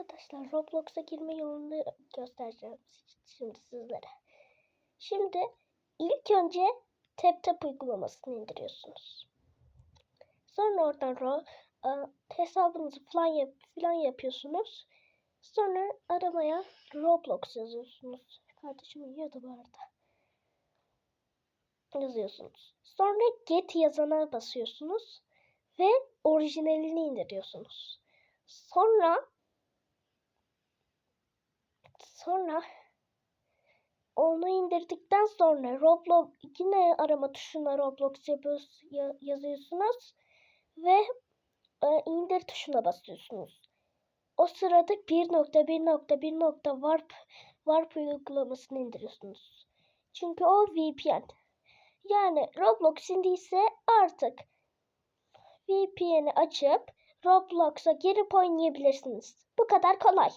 Arkadaşlar Roblox'a girme yolunu göstereceğim şimdi sizlere. Şimdi ilk önce TapTap uygulamasını indiriyorsunuz. Sonra oradan ro hesabınızı falan, yap falan yapıyorsunuz. Sonra aramaya Roblox yazıyorsunuz. Kardeşim uyuyordu bu arada. Yazıyorsunuz. Sonra get yazana basıyorsunuz. Ve orijinalini indiriyorsunuz. Sonra sonra onu indirdikten sonra Roblox yine arama tuşuna Roblox yapıyoruz, ya- yazıyorsunuz ve e, indir tuşuna basıyorsunuz. O sırada 1.1.1. warp warp uygulamasını indiriyorsunuz. Çünkü o VPN. Yani Roblox indiyse artık VPN'i açıp Roblox'a girip oynayabilirsiniz. Bu kadar kolay.